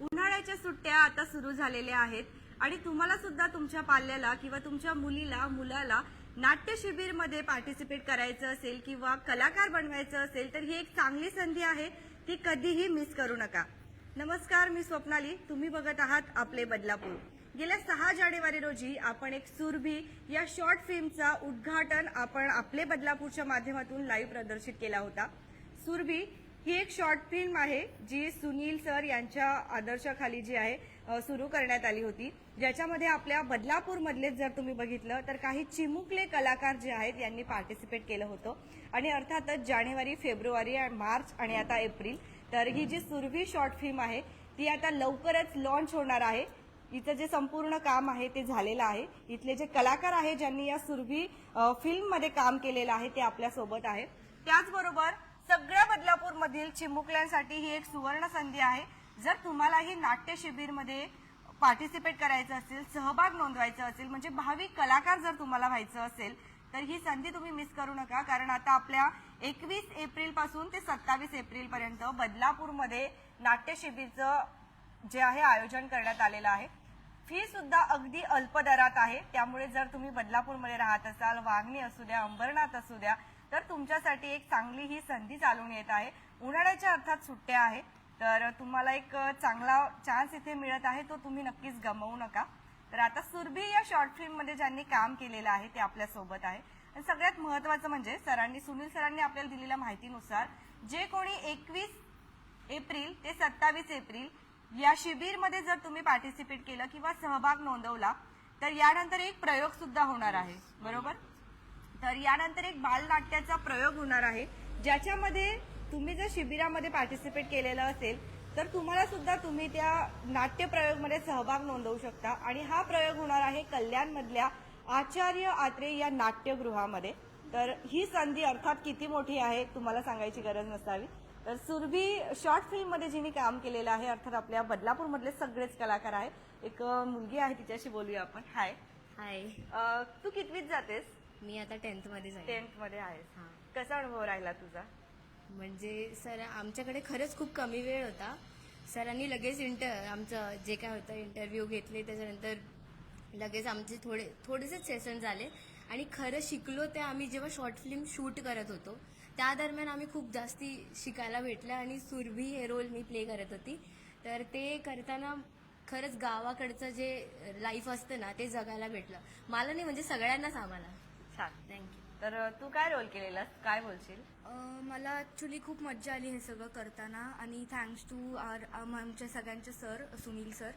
उन्हाळ्याच्या सुट्ट्या आता सुरू झालेल्या आहेत आणि तुम्हाला सुद्धा तुमच्या पाल्याला किंवा तुमच्या मुलीला मुलाला नाट्य शिबिरमध्ये पार्टिसिपेट करायचं असेल किंवा कलाकार बनवायचं असेल तर ही एक चांगली संधी आहे ती कधीही मिस करू नका. नमस्कार मी स्वप्नाली. तुम्ही बघत आहात आपले बदलापूर. गेल्या सहा जानेवारी रोजी आपण एक सुरभी या शॉर्ट फिल्मचा उद्घाटन आपण आपले बदलापूरच्या माध्यमातून लाईव्ह प्रदर्शित केला होता. सुरभी ही एक शॉर्ट फिल्म आहे जी सुनील सर यांच्या आदर्शाखाली जी आहे सुरू करण्यात आली होती. ज्याच्यामध्ये आपल्या बदलापूरमधलेच जर तुम्ही बघितलं तर काही चिमुकले कलाकार जे आहेत यांनी पार्टिसिपेट केलं होतं. आणि अर्थातच जानेवारी फेब्रुवारी मार्च आणि आता एप्रिल तर ही जी सुरभी शॉर्ट फिल्म आहे ती आता लवकरच लॉन्च होणार आहे. इथं जे संपूर्ण काम आहे ते झालेलं आहे. इथले जे कलाकार आहे ज्यांनी या सुरभी फिल्ममध्ये काम केलेलं आहे ते आपल्यासोबत आहे त्याचबरोबर सगळ्या बदलापूर मधील चिमुकल्यांसाठी ही एक सुवर्ण संधी आहे. जर तुम्हालाही नाट्य शिबिरमध्ये पार्टिसिपेट करायचं असेल सहभाग नोंदवायचा असेल म्हणजे भावी कलाकार जर तुम्हाला व्हायचं असेल तर ही संधी तुम्ही मिस करू नका. कारण आता आपल्या एकवीस एप्रिलपासून ते सत्तावीस एप्रिल पर्यंत बदलापूरमध्ये नाट्य शिबिरचं जे आहे आयोजन करण्यात आलेलं आहे. फी सुद्धा अगदी अल्प दरात आहे. त्यामुळे जर तुम्ही बदलापूरमध्ये राहत असाल वागणी असू द्या अंबरनाथ असू द्या तर तुमच्यासाठी एक चांगली ही संधी चालून येत आहे. उन्हाळ्याच्या अर्थात सुट्ट्या आहे तर तुम्हाला एक चांगला चान्स इथे मिळत आहे तो तुम्ही नक्कीच गमावू नका. तर आता सुरभी या शॉर्ट फिल्ममध्ये ज्यांनी काम केलेलं आहे ते आपल्यासोबत आहे. आणि सगळ्यात महत्वाचं म्हणजे सरांनी सुनील सरांनी आपल्याला दिलेल्या माहितीनुसार जे कोणी एकवीस एप्रिल ते सत्तावीस एप्रिल या शिबिरमध्ये जर तुम्ही पार्टिसिपेट केलं किंवा सहभाग नोंदवला तर यानंतर एक प्रयोग सुद्धा होणार आहे. बरोबर? तर यानंतर एक बालनाट्याचा प्रयोग होणार आहे ज्याच्यामध्ये तुम्ही जर शिबिरामध्ये पार्टिसिपेट केलेलं असेल तर तुम्हाला सुद्धा तुम्ही त्या नाट्य प्रयोगमध्ये सहभाग नोंदवू शकता. आणि हा प्रयोग होणार आहे कल्याणमधल्या आचार्य आत्रे या नाट्यगृहामध्ये. तर ही संधी अर्थात किती मोठी आहे तुम्हाला सांगायची गरज नसावी. तर सुरभी शॉर्ट फिल्ममध्ये जिने काम केलेलं आहे अर्थात आपल्या बदलापूर मधले सगळेच कलाकार आहे. एक मुलगी आहे तिच्याशी बोलूया आपण. हाय हाय तू कितवीत जातेस? मी आता टेन्थमध्ये जाईल टेन्थमध्ये आहेस हा. कसा अनुभव राहिला तुझा? म्हणजे सर आमच्याकडे खरंच खूप कमी वेळ होता. सरांनी लगेच इंटर आमचं जे काय होतं इंटरव्ह्यू घेतले त्याच्यानंतर लगेच आमचे थोडे थोडेसेच सेशन झाले. आणि खरं शिकलो ते आम्ही जेव्हा शॉर्ट फिल्म शूट करत होतो त्या दरम्यान आम्ही खूप जास्ती शिकायला भेटलं आणि सुरभी हे रोल मी प्ले करत होती. तर ते करताना खरंच गावाकडचं जे लाईफ असतं ना ते जगायला भेटलं. मला नाही म्हणजे सगळ्यांनाच आम्हाला. छान थँक्यू तर तू काय रोल केलेलास? काय बोलशील? मला ॲक्च्युली खूप मज्जा आली हे सगळं करताना आणि थँक्स टू आर आमच्या सगळ्यांचे सर सुनील सर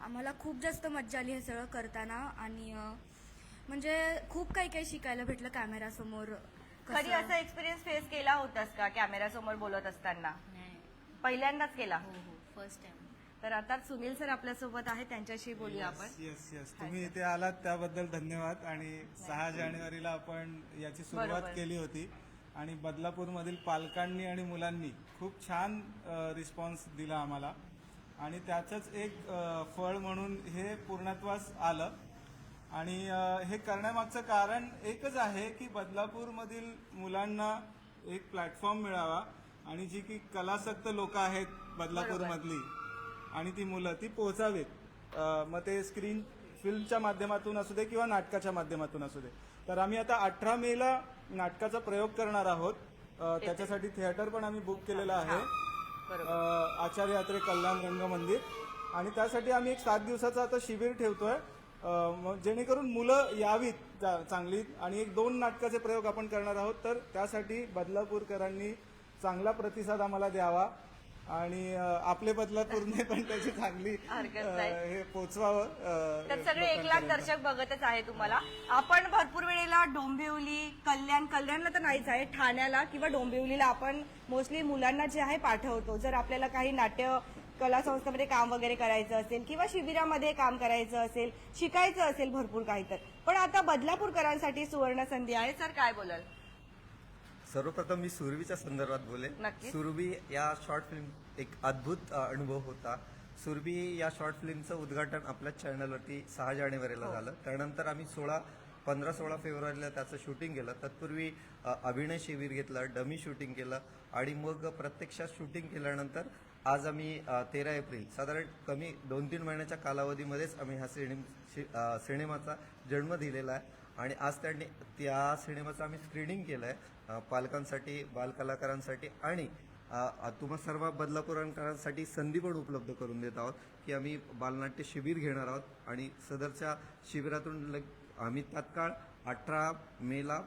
आम्हाला खूप जास्त मज्जा आली हे सगळं करताना आणि अ, म्हणजे खूप काही काही शिकायला भेटलं कॅमेरासमोर कसं- कधी असा एक्सपिरियन्स फेस केला होतास का कॅमेरा समोर बोलत असताना? नाही. पहिल्यांदाच केला? हो हो फर्स्ट टाइम तर आता सुनील सर आपल्यासोबत आहे त्यांच्याशी बोलूया आपण. येस येस तुम्ही इथे आलात त्याबद्दल धन्यवाद. आणि सहा जानेवारीला आपण याची सुरुवात बरोबर. केली होती. आणि बदलापूरमधील पालकांनी आणि मुलांनी खूप छान रिस्पॉन्स दिला आम्हाला. आणि त्याचंच एक अ, फळ म्हणून हे पूर्णत्वास आलं. आणि अ, हे करण्यामागचं कारण एकच आहे की बदलापूरमधील मुलांना एक प्लॅटफॉर्म मिळावा. आणि जी की कलासक्त लोक आहेत बदलापूरमधली आणि ती मुलं ती पोहोचावीत. मग ते स्क्रीन फिल्मच्या माध्यमातून असू दे किंवा नाटकाच्या माध्यमातून असू दे. तर आम्ही आता अठरा मेला नाटकाचा प्रयोग करणार आहोत. त्याच्यासाठी थिएटर पण आम्ही बुक केलेलं आहे. आचार्य यात्रे कल्याण रंगमंदिर. आणि त्यासाठी आम्ही एक सात दिवसाचं आता शिबिर ठेवतोय. जेणेकरून मुलं यावीत चांगली. आणि एक दोन नाटकाचे प्रयोग आपण करणार आहोत. तर त्यासाठी बदलापूरकरांनी चांगला प्रतिसाद आम्हाला द्यावा. आणि आपले बदलापूरने पण त्याची चांगली. हे पोचवावं तर सगळे एक लाख. दर्शक बघतच आहे तुम्हाला. आपण भरपूर वेळेला डोंबिवली कल्याण कल्याणला तर नाहीच आहे ठाण्याला किंवा डोंबिवलीला आपण मोस्टली मुलांना जे आहे पाठवतो. जर आपल्याला काही नाट्य कला संस्थेमध्ये काम वगैरे करायचं असेल किंवा शिबिरामध्ये काम करायचं असेल शिकायचं असेल भरपूर काही तर. पण आता बदलापूरकरांसाठी सुवर्ण संधी आहे. सर काय बोलाल? सर्वप्रथम मी सुरभीच्या संदर्भात बोलेन. नक्कीच. सुरभी या शॉर्ट फिल्म एक अद्भुत अनुभव होता. सुरभी या शॉर्ट फिल्मचं उद्घाटन आपल्या चॅनलवरती सहा जानेवारीला झालं. त्यानंतर आम्ही सोळा पंधरा सोळा फेब्रुवारीला त्याचं शूटिंग केलं. तत्पूर्वी अभिनय शिबिर घेतलं डमी शूटिंग केलं आणि मग प्रत्यक्षात शूटिंग केल्यानंतर आज आम्ही तेरा एप्रिल साधारण कमी दोन तीन महिन्याच्या कालावधीमध्येच आम्ही ह्या सिनेम सिनेमाचा जन्म दिलेला आहे. आणि आज त्यांनी त्या सिनेमाचं आम्ही स्क्रीनिंग केलं आहे पालकांसाठी बालकलाकारांसाठी आणि तुम्हा सर्व बदलापूरकरांसाठी संधी पण उपलब्ध करून देत आहोत की आम्ही बालनाट्य शिबिर घेणार आहोत आणि सदरच्या शिबिरातून आम्ही तात्काळ अठरा मेला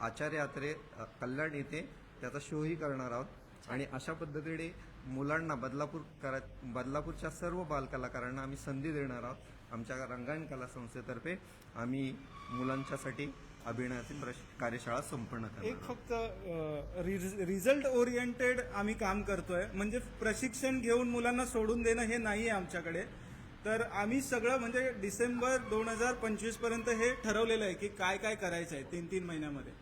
आचार्य यात्रे कल्याण येथे त्याचा शोही करणार आहोत. आणि अशा पद्धतीने मुलांना बदलापूर करा बदलापूरच्या सर्व बालकलाकारांना आम्ही संधी देणार आहोत. आमच्या रंगायण कला संस्थेतर्फे आम्ही मुलांच्यासाठी अभिनयाची कार्यशाळा संपन्न करणार एक फक्त रिझल्ट ओरिएंटेड आम्ही काम करतोय. म्हणजे प्रशिक्षण घेऊन मुलांना सोडून देणं हे नाही आहे आमच्याकडे. तर आम्ही सगळं म्हणजे डिसेंबर दोन हजार पंचवीसपर्यंत हे ठरवलेलं आहे की काय काय करायचं आहे तीन तीन महिन्यामध्ये.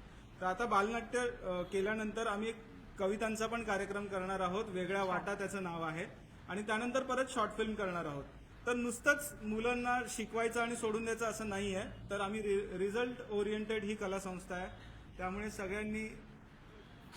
तर आता बालनाट्य केल्यानंतर आम्ही एक कवितांचा पण कार्यक्रम करणार आहोत. वेगळ्या वाटा त्याचं नाव आहे. आणि त्यानंतर परत शॉर्ट फिल्म करणार आहोत. तर नुसतंच मुलांना शिकवायचं आणि सोडून द्यायचं असं नाही आहे. तर आम्ही रिझल्ट ओरिएंटेड ही कला संस्था आहे. त्यामुळे सगळ्यांनी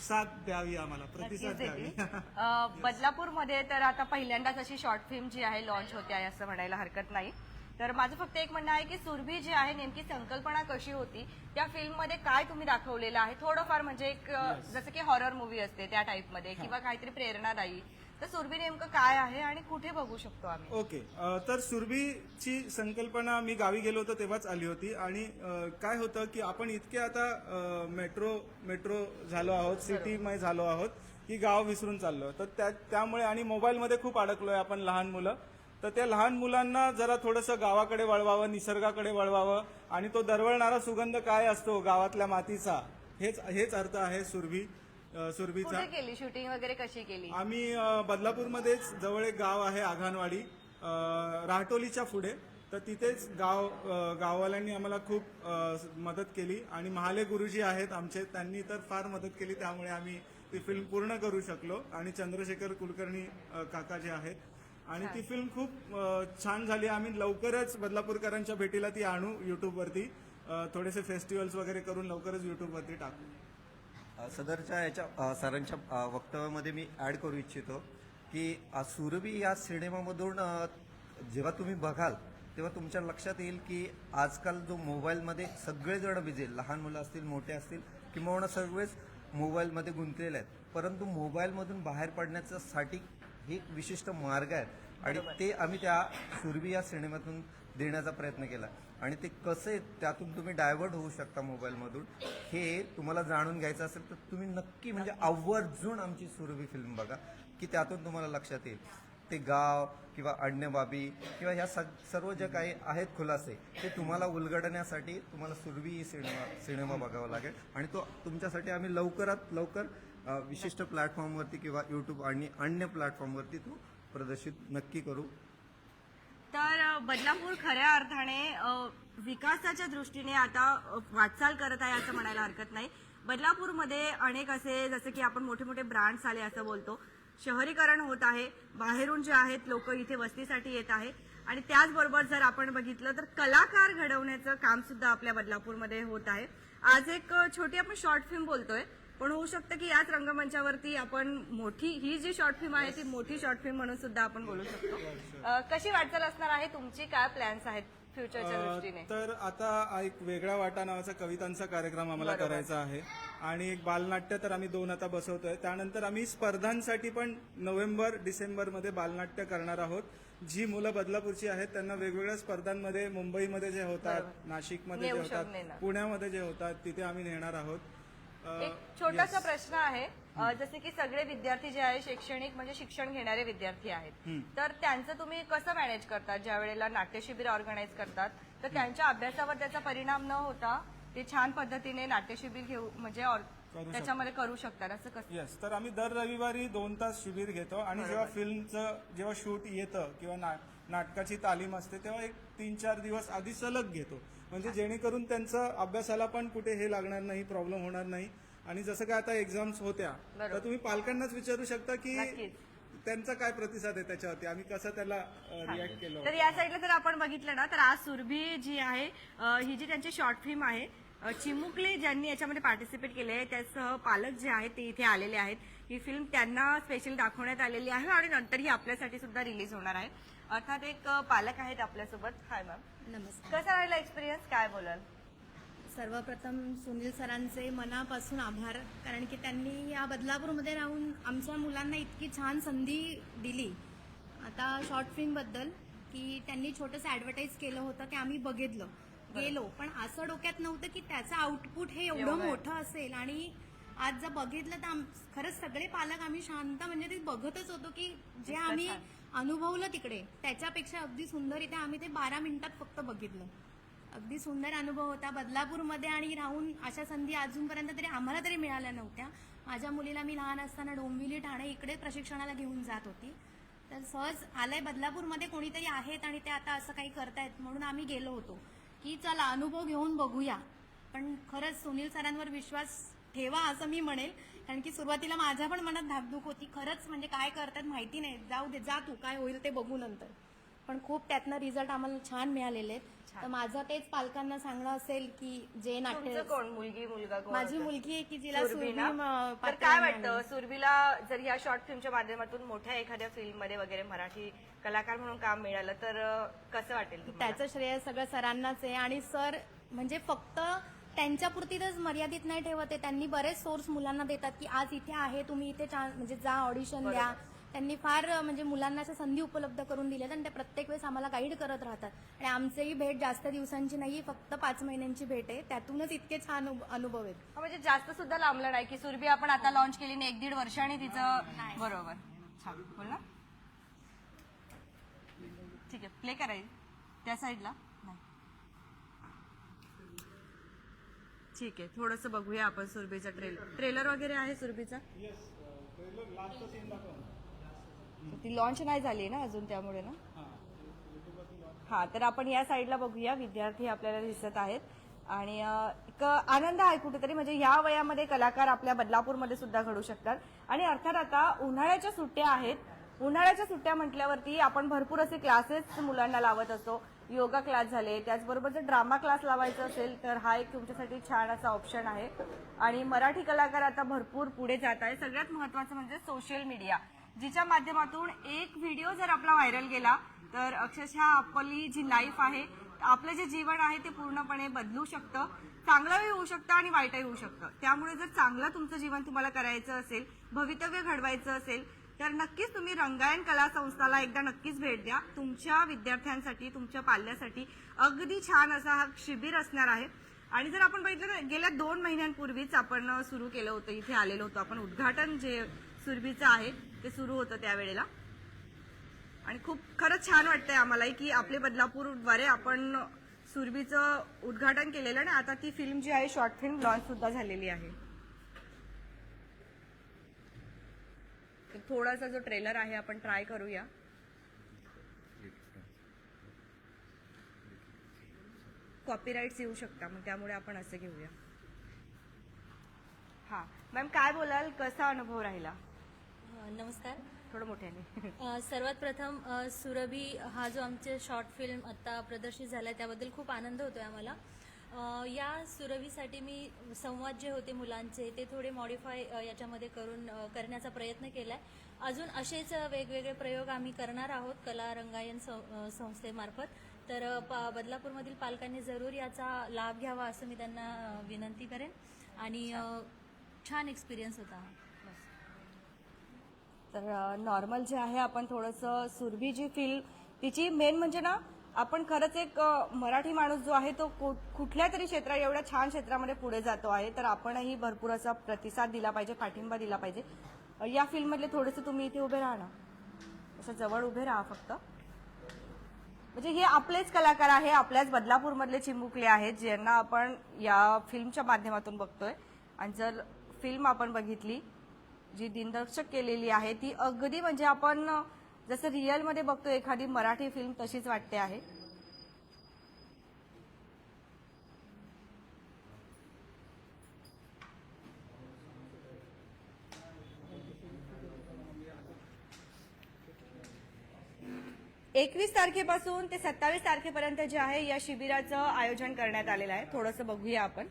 साथ द्यावी आम्हाला प्रतिसाद द्यावी. बदलापूरमध्ये तर आता पहिल्यांदाच अशी शॉर्ट फिल्म जी आहे लॉन्च होते आहे असं म्हणायला हरकत नाही. तर माझं फक्त एक म्हणणं आहे की सुरभी जी आहे नेमकी संकल्पना कशी होती त्या फिल्ममध्ये काय तुम्ही दाखवलेलं आहे? थोडंफार म्हणजे एक जसं की हॉरर मूवी असते त्या टाईपमध्ये किंवा काहीतरी प्रेरणादायी. तर सुरभी नेमकं काय आहे आणि कुठे बघू शकतो आम्ही? ओके. अ, तर सुरभीची संकल्पना मी गावी गेलो होतो तेव्हाच आली होती आणि अ, काय होतं की आपण इतके आता अ, मेट्रो मेट्रो झालो आहोत सिटीमय झालो आहोत की गाव विसरून चाललो. तर त्या त्यामुळे आणि मोबाईलमध्ये खूप अडकलोय आपण लहान मुलं. तर त्या लहान मुलांना जरा थोडंसं गावाकडे वळवावं निसर्गाकडे वळवावं आणि तो दरवळणारा सुगंध काय असतो गावातल्या मातीचा? हेच हेच अर्थ आहे सुरभी. सुरभीचा. कुठे केली? शूटिंग वगैरे कशी केली? आम्ही अ, बदलापूरमध्येच जवळ एक गाव आहे आघानवाडी अ, राहटोलीच्या पुढे. तर तिथेच गाव अ, गाववाल्यांनी आम्हाला खूप अ, मदत केली. आणि महाले गुरुजी आहेत आमचे त्यांनी तर फार मदत केली. त्यामुळे आम्ही ती फिल्म पूर्ण करू शकलो. आणि चंद्रशेखर कुलकर्णी अ, काका जे आहेत. आणि ती फिल्म खूप अ, छान झाली. आम्ही लवकरच बदलापूरकरांच्या भेटीला ती आणू युट्यूबवरती अ, थोडेसे फेस्टिवल्स वगैरे करून लवकरच युट्यूबवरती टाकू. सदरच्या याच्या सरांच्या वक्तव्यामध्ये मी ऍड करू इच्छितो की सुरभी या सिनेमामधून जेव्हा तुम्ही बघाल तेव्हा तुमच्या लक्षात येईल की आजकाल जो मोबाईलमध्ये सगळेजण बिझी. लहान मुलं असतील मोठे असतील किंवा सगळेच मोबाईलमध्ये गुंतलेले आहेत. परंतु मोबाईलमधून बाहेर पडण्याचा साठी हे एक विशिष्ट मार्ग आहे. आणि ते आम्ही त्या सुरभी या सिनेमातून देण्याचा प्रयत्न केला. आणि ते कसे त्यातून तुम्ही डायव्हर्ट होऊ शकता मोबाईलमधून हे तुम्हाला जाणून घ्यायचं असेल तर तुम्ही नक्की म्हणजे आवर्जून आमची सुरभी फिल्म बघा की त्यातून तुम्हाला लक्षात येईल. ते गाव किंवा अन्य बाबी किंवा ह्या सर्व ज्या काही आहेत खुलासे ते तुम्हाला उलगडण्यासाठी तुम्हाला सुरभी सिनेमा सिनेमा बघावा लागेल. आणि तो तुमच्यासाठी आम्ही लवकरात लवकर विशिष्ट प्लॅटफॉर्मवरती किंवा युट्यूब आणि अन्य प्लॅटफॉर्मवरती तो प्रदर्शित नक्की करू. तर बदलापूर खऱ्या अर्थाने विकासाच्या दृष्टीने आता वाटचाल करत आहे असं म्हणायला हरकत नाही. बदलापूरमध्ये अनेक असे जसे की आपण मोठे मोठे ब्रँड्स आले असं बोलतो. शहरीकरण होत आहे बाहेरून जे आहेत लोक इथे वस्तीसाठी येत आहे. आणि त्याचबरोबर जर आपण बघितलं तर कलाकार घडवण्याचं काम सुद्धा आपल्या बदलापूरमध्ये होत आहे. आज एक छोटी आपण शॉर्ट फिल्म बोलतोय. पण होऊ शकतं की याच रंगमंचावरती आपण मोठी ही जी शॉर्ट फिल्म आहे ती मोठी शॉर्ट फिल्म म्हणून सुद्धा आपण बोलू शकतो. अ, कशी वाटचाल असणार आहे? तुमची काय प्लॅन्स आहेत फ्युचरच्या अ, दृष्टीने? तर आता एक वेगळा वाटा नावाचा कवितांचा कार्यक्रम आम्हाला करायचा आहे. आणि एक बालनाट्य तर आम्ही दोन आता बसवतोय. त्यानंतर आम्ही स्पर्धांसाठी पण नोव्हेंबर डिसेंबरमध्ये बालनाट्य करणार आहोत. जी मुलं बदलापूरची आहेत त्यांना वेगवेगळ्या स्पर्धांमध्ये मुंबईमध्ये जे होतात नाशिकमध्ये जे नेऊ होतात. पुण्यामध्ये जे होतात तिथे आम्ही नेणार आहोत. एक छोटासा प्रश्न आहे. जसे की सगळे विद्यार्थी जे आहे शैक्षणिक म्हणजे शिक्षण घेणारे विद्यार्थी आहेत. तर त्यांचं तुम्ही कसं मॅनेज करतात ज्या वेळेला नाट्यशिबिर ऑर्गनाईज करतात तर त्यांच्या अभ्यासावर त्याचा परिणाम न होता ते छान पद्धतीने नाट्यशिबिर घेऊ म्हणजे. त्याच्यामध्ये करू शकतात. असं कसं? येस तर आम्ही दर रविवारी दोन तास शिबिर घेतो आणि जेव्हा फिल्मचं जेव्हा शूट येतं किंवा नाटकाची तालीम असते तेव्हा एक तीन चार दिवस आधी सलग घेतो. म्हणजे जेणेकरून त्यांचं अभ्यासाला पण कुठे हे लागणार नाही प्रॉब्लेम होणार नाही. आणि जसं काय आता एक्झाम्स होत्या तर तुम्ही पालकांनाच विचारू शकता की. त्यांचा काय प्रतिसाद आहे त्याच्यावरती? आम्ही कसं त्याला रिॲक्ट केलं तर या साईडला जर आपण बघितलं ना तर आज सुरभी जी आहे ही जी त्यांची शॉर्ट फिल्म आहे चिमुकले ज्यांनी याच्यामध्ये पार्टिसिपेट केले आहे त्यासह पालक जे आहेत ते इथे आलेले आहेत. ही फिल्म त्यांना स्पेशल दाखवण्यात आलेली आहे आणि नंतर ही आपल्यासाठी सुद्धा रिलीज होणार आहे. अर्थात एक पालक आहेत आपल्यासोबत. हाय मॅम नमस्कार. कसा राहिला एक्सपिरियन्स काय बोलाल? सर्वप्रथम सुनील सरांचे मनापासून आभार कारण की त्यांनी या बदलापूरमध्ये राहून आमच्या मुलांना इतकी छान संधी दिली. आता शॉर्ट फिल्मबद्दल की त्यांनी छोटंसं ॲडव्हर्टाईज केलं होतं ते आम्ही बघितलं. गेलो पण असं डोक्यात नव्हतं की त्याचं आउटपुट हे एवढं. मोठं असेल. आणि आज जर बघितलं तर आम- खरंच सगळे पालक आम्ही शांत म्हणजे ते बघतच होतो की जे आम्ही. अनुभवलं तिकडे. त्याच्यापेक्षा अगदी सुंदर इथे आम्ही ते बारा मिनिटात फक्त बघितलं. अगदी सुंदर अनुभव होता. बदलापूरमध्ये आणि राहून अशा संधी अजूनपर्यंत तरी आम्हाला तरी मिळाल्या नव्हत्या. माझ्या मुलीला मी लहान असताना डोंबिवली ठाणे इकडे प्रशिक्षणाला घेऊन जात होती. तर सहज आलंय बदलापूरमध्ये कोणीतरी आहेत आणि ते आता असं काही करतायत म्हणून आम्ही गेलो होतो. की चला अनुभव घेऊन बघूया. पण खरंच सुनील सरांवर विश्वास ठेवा असं मी म्हणेल. कारण की सुरुवातीला माझ्या पण मनात धाकधूक होती. खरंच म्हणजे काय करतात माहिती नाही. जाऊ दे जा तू. काय होईल ते बघू नंतर. पण खूप त्यातनं रिझल्ट आम्हाला छान मिळालेले आहेत. तर माझं तेच पालकांना सांगणं असेल की जे नाट्य तुमचं कोण? मुलगी मुलगा कोण माझी होतं? मुलगी आहे की जिला सुरभी ना? तर काय. वाटतं? सुरभीला जर या शॉर्ट फिल्मच्या माध्यमातून मोठ्या एखाद्या फिल्ममध्ये वगैरे मराठी कलाकार म्हणून काम मिळालं तर अ, कसं वाटेल तुम्हाला? त्याचं श्रेय सगळं सरांनाच आहे. आणि सर म्हणजे फक्त त्यांच्यापुरतीच मर्यादित नाही ठेवत आहे. त्यांनी बरेच सोर्स मुलांना देतात की आज इथे आहे तुम्ही इथे चान्स म्हणजे जा ऑडिशन द्या. त्यांनी फार म्हणजे मुलांना अशा संधी उपलब्ध करून दिल्यात आणि ते प्रत्येक वेळेस आम्हाला गाईड करत राहतात. आणि आमचीही भेट जास्त दिवसांची नाही फक्त पाच महिन्यांची भेट आहे. त्यातूनच इतके छान अनु- अनुभव आहेत. म्हणजे जास्त सुद्धा लांबलं नाही की सुरभी आपण आता लॉन्च केली नाही एक दीड वर्षाने तिचं बरोबर. छान. बोल ना. ठीक आहे प्ले करायची. त्या साईडला नाही ठीक आहे थोडस बघूया आपण सुरभीचा ट्रेलर ट्रेलर वगैरे आहे सुरभीचा? ती लॉन्च नाही झाली ना अजून त्यामुळे ना? हा तर आपण या साईडला बघूया विद्यार्थी आपल्याला दिसत आहेत. आणि एक आनंद आहे कुठेतरी म्हणजे या वयामध्ये कलाकार आपल्या बदलापूरमध्ये सुद्धा घडू शकतात. आणि अर्थात आता उन्हाळ्याच्या सुट्ट्या आहेत. उन्हाळ्याच्या सुट्ट्या म्हटल्यावरती आपण भरपूर असे क्लासेस मुलांना लावत असतो. योगा क्लास झाले. त्याचबरोबर जर ड्रामा क्लास लावायचा असेल तर हा एक तुमच्यासाठी छान असा ऑप्शन आहे. आणि मराठी कलाकार आता भरपूर पुढे जात आहे सगळ्यात महत्वाचं म्हणजे सोशल मीडिया जिच्या माध्यमातून एक व्हिडिओ जर आपला व्हायरल गेला तर अक्षरशः आपली जी लाईफ आहे आपलं जे जीवन आहे ते पूर्णपणे बदलू शकतं. चांगलंही होऊ शकतं आणि वाईटही होऊ शकतं. त्यामुळे जर चांगलं तुमचं जीवन तुम्हाला करायचं असेल भवितव्य घडवायचं असेल तर नक्कीच तुम्ही रंगायण कला संस्थाला एकदा नक्कीच भेट द्या. तुमच्या विद्यार्थ्यांसाठी तुमच्या पाल्यासाठी अगदी छान असा हा शिबिर असणार आहे. आणि जर आपण बघितलं तर गेल्या दोन महिन्यांपूर्वीच आपण सुरू केलं होतं. इथे आलेलो होतो आपण. उद्घाटन जे सुरभीचं आहे ते सुरू होतं त्यावेळेला. आणि खूप खरंच छान वाटतंय आम्हालाही की आपले बदलापूरद्वारे आपण सुरभीचं उद्घाटन केलेलं आणि आता ती फिल्म जी आहे शॉर्ट फिल्म लॉन्च सुद्धा झालेली आहे. तर थोडासा जो ट्रेलर आहे आपण ट्राय करूया. कॉपीराईट्स येऊ शकता मग त्यामुळे आपण असं घेऊया. हा मॅम काय बोलाल? कसा अनुभव राहिला? नमस्कार. थोडं मोठ्याने सर्वात प्रथम सुरभी हा जो आमचे शॉर्ट फिल्म आत्ता प्रदर्शित झाला त्याबद्दल खूप आनंद होतो आहे आम्हाला. या सुरवीसाठी मी संवाद जे होते मुलांचे ते थोडे मॉडिफाय याच्यामध्ये करून करण्याचा प्रयत्न केला आहे अजून असेच वेगवेगळे प्रयोग आम्ही करणार आहोत कला रंगायन सं- संस्थेमार्फत. तर बदलापूरमधील पालकांनी जरूर याचा लाभ घ्यावा असं मी त्यांना विनंती करेन. आणि छान एक्सपिरियन्स होता तर नॉर्मल जे आहे आपण थोडंसं सुरभी जी फील तिची मेन म्हणजे ना आपण खरंच एक मराठी माणूस जो आहे तो कुठल्या तरी क्षेत्रात एवढ्या छान क्षेत्रामध्ये पुढे जातो आहे तर आपणही भरपूर असा प्रतिसाद दिला पाहिजे पाठिंबा दिला पाहिजे. या फिल्ममधले थोडेसे तुम्ही इथे उभे राहा ना. असं जवळ उभे राहा फक्त. म्हणजे हे आपलेच कलाकार आहे आपल्याच बदलापूरमधले चिमुकले आहेत ज्यांना आपण या फिल्मच्या माध्यमातून बघतोय. आणि जर फिल्म आपण बघितली जी दिनदर्शक केलेली आहे ती अगदी म्हणजे आपण जसं रिअलमध्ये बघतो एखादी मराठी फिल्म तशीच वाटते आहे. एकवीस तारखेपासून ते सत्तावीस तारखेपर्यंत जे आहे या शिबिराचं आयोजन करण्यात आलेलं आहे. थोडंसं बघूया आपण.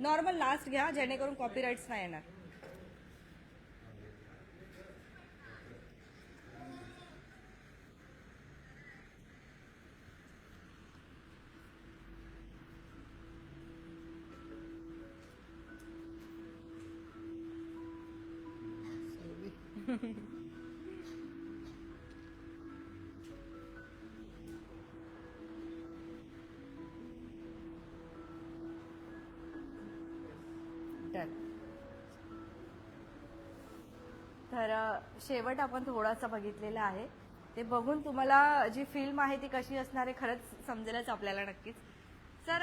नॉर्मल लास्ट घ्या जेणेकरून कॉपीराईट्स नाही येणार. तर शेवट आपण थोडासा बघितलेला आहे. ते बघून तुम्हाला जी फिल्म आहे ती कशी असणार आहे खरंच समजेलच आपल्याला नक्कीच. सर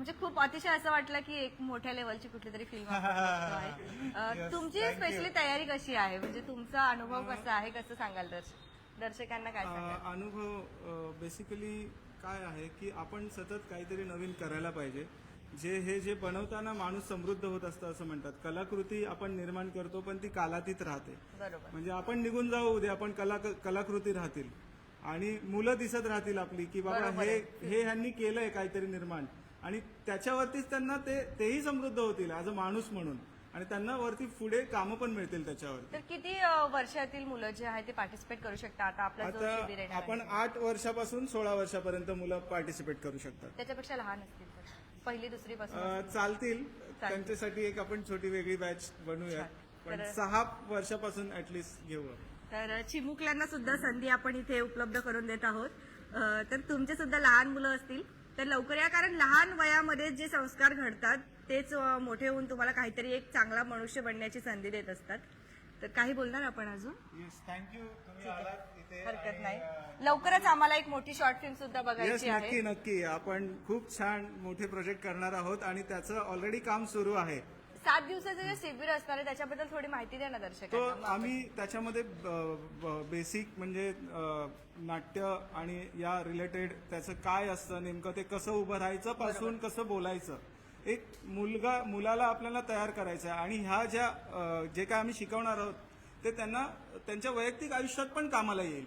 म्हणजे खूप अतिशय असं वाटलं की एक मोठ्या लेवलची कुठली तरी फिल्म Yes, तुमची thank you. स्पेशली तयारी कशी आहे? म्हणजे तुमचा अनुभव कसा आहे? कसं सांगाल दर्शक दर्शकांना काय सांगाल? अ, अनुभव बेसिकली काय आहे की आपण सतत काहीतरी नवीन करायला पाहिजे. जे हे जे बनवताना माणूस समृद्ध होत असतं असं म्हणतात. कलाकृती आपण निर्माण करतो पण ती कालातीत राहते. बरोबर. म्हणजे आपण निघून जाऊ उद्या आपण कला कलाकृती राहतील. आणि मुलं दिसत राहतील आपली की बाबा बरोबर हे हे ह्यांनी केलंय काहीतरी निर्माण. आणि त्याच्यावरतीच त्यांना ते तेही समृद्ध होतील ॲज अ माणूस म्हणून. आणि त्यांना वरती पुढे कामं पण मिळतील त्याच्यावर तर किती वर्षातील मुलं जे आहे ते पार्टिसिपेट करू शकतात? आता आता आपण. आठ वर्षापासून सोळा वर्षापर्यंत मुलं पार्टिसिपेट करू शकतात. त्याच्यापेक्षा लहान असतील पहिली दुसरी पासून चालतील. त्यांच्यासाठी एक आपण छोटी वेगळी बॅच बनवूया पण सहा वर्षापासून ऍटलिस्ट घेऊ तर चिमुकल्यांना सुद्धा संधी आपण इथे उपलब्ध करून देत आहोत. तर तुमचे सुद्धा लहान मुलं असतील. तर लवकर या कारण लहान वयामध्ये जे संस्कार घडतात तेच मोठे होऊन तुम्हाला काहीतरी एक चांगला मनुष्य बनण्याची संधी देत असतात. तर काही बोलणार आपण अजून? येस थँक्यू हरकत नाही. लवकरच आम्हाला एक मोठी शॉर्ट फिल्म सुद्धा बघायची नक्की नक्की. आपण खूप छान मोठे प्रोजेक्ट करणार आहोत आणि त्याचं ऑलरेडी काम सुरू आहे. सात दिवसाचं जे शिबिर असणार आहे त्याच्याबद्दल थोडी माहिती द्या ना तो दर्शकांना आम्ही त्याच्यामध्ये बेसिक म्हणजे नाट्य आणि या रिलेटेड त्याचं काय असतं नेमकं ते कसं उभं राहायचं पासून कसं बोलायचं एक मुलगा मुलाला आपल्याला तयार करायचं आहे. आणि ह्या ज्या जे काय आम्ही शिकवणार आहोत ते त्यांना त्यांच्या वैयक्तिक आयुष्यात पण कामाला येईल.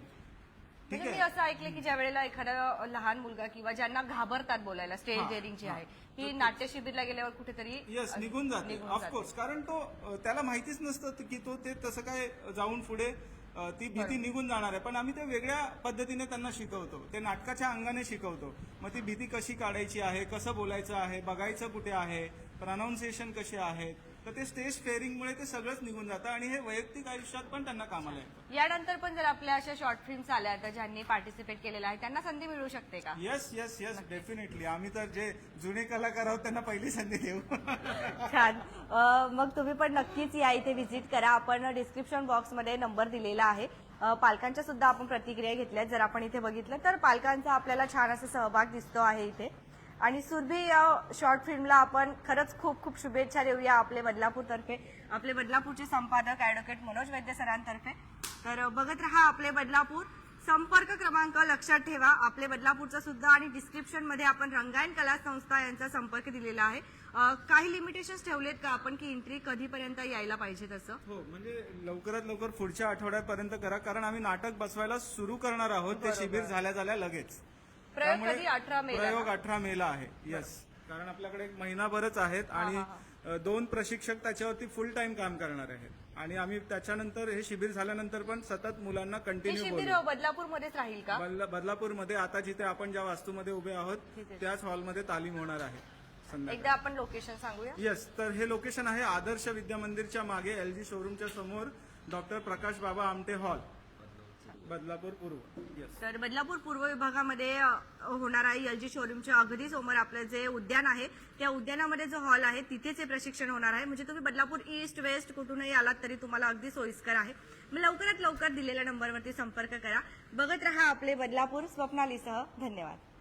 ठीक म्हणजे मी असं ऐकलं की ज्या वेळेला एखादा लहान मुलगा किंवा ज्यांना घाबरतात बोलायला स्टेज हा, डेअरिंग जी. आहे ही. नाट्य शिबिरला गेल्यावर कुठेतरी येस निघून जाते. निघून ऑफकोर्स कारण तो अ, त्याला माहितीच नसतं की तो ते तसं काय जाऊन पुढे अ, ती भीती निघून जाणार आहे. पण आम्ही ते वेगळ्या पद्धतीने त्यांना शिकवतो. ते नाटकाच्या अंगाने शिकवतो. मग ती भीती कशी काढायची आहे कसं बोलायचं आहे बघायचं कुठे आहे प्रनाऊन्सिएशन कसे आहेत तर ते स्टेज फेअरिंगमुळे ते सगळंच निघून जातं आणि हे वैयक्तिक आयुष्यात पण त्यांना कामाला येतं. यानंतर पण जर आपल्या अशा शॉर्ट फिल्म्स आल्या तर ज्यांनी पार्टिसिपेट केलेलं आहे त्यांना संधी मिळू शकते का? येस येस येस डेफिनेटली आम्ही तर जे जुने कलाकार आहोत त्यांना पहिली संधी देऊ. छान. अ, मग तुम्ही पण नक्कीच या इथे व्हिजिट करा. आपण डिस्क्रिप्शन बॉक्समध्ये नंबर दिलेला आहे. अ, पालकांच्या सुद्धा आपण प्रतिक्रिया घेतल्या जर आपण इथे बघितलं तर पालकांचा आपल्याला छान असा सहभाग दिसतो आहे इथे. आणि सुरभी या शॉर्ट फिल्मला आपण खरंच खूप खूप शुभेच्छा देऊया आपले बदलापूरतर्फे. आपले बदलापूरचे संपादक ॲडव्होकेट मनोज वैद्य सरांतर्फे. तर बघत रहा आपले बदलापूर. संपर्क क्रमांक लक्षात ठेवा. आपले बदलापूरचा सुद्धा आणि डिस्क्रिप्शनमध्ये आपण रंगायन कला संस्था यांचा संपर्क दिलेला आहे. काही लिमिटेशन्स ठेवलेत का आपण की एंट्री कधीपर्यंत यायला पाहिजे तसं? हो म्हणजे लवकरात लवकर पुढच्या आठवड्यापर्यंत करा. कारण आम्ही नाटक बसवायला सुरू करणार आहोत. ते शिबिर झाल्या झाल्या लगेच. प्रयोग त्यामुळे कधी 18 मेला? ना? प्रयोग अठरा मेला आहे येस कारण आपल्याकडे एक महिनाभरच आहेत आणि दोन प्रशिक्षक त्याच्यावरती फुल टाइम काम करणार आहेत. आणि आम्ही त्याच्यानंतर हे शिबिर झाल्यानंतर पण सतत मुलांना कंटिन्यू बदलापूरमध्येच राहील का? बदला- बदलापूरमध्ये आता जिथे आपण ज्या वास्तूमध्ये उभे आहोत त्याच हॉलमध्ये तालीम होणार आहे. एकदा आपण लोकेशन सांगूया. येस तर हे लोकेशन आहे आदर्श विद्या मंदिरच्या मागे एल जी शोरूमच्या समोर डॉक्टर प्रकाश बाबा आमटे हॉल. बदलापूर पूर्व. येस तर बदलापूर पूर्व विभागामध्ये अ, होणार आहे एल जी शोरूमच्या अगदी समोर आपलं जे उद्यान आहे त्या उद्यानामध्ये जो हॉल आहे तिथेच हे प्रशिक्षण होणार आहे. म्हणजे तुम्ही बदलापूर ईस्ट वेस्ट कुठूनही आलात तरी तुम्हाला अगदी सोयीस्कर आहे. मग लवकरात लवकर दिलेल्या नंबरवरती संपर्क करा. बघत रहा आपले बदलापूर स्वप्नालीसह. धन्यवाद.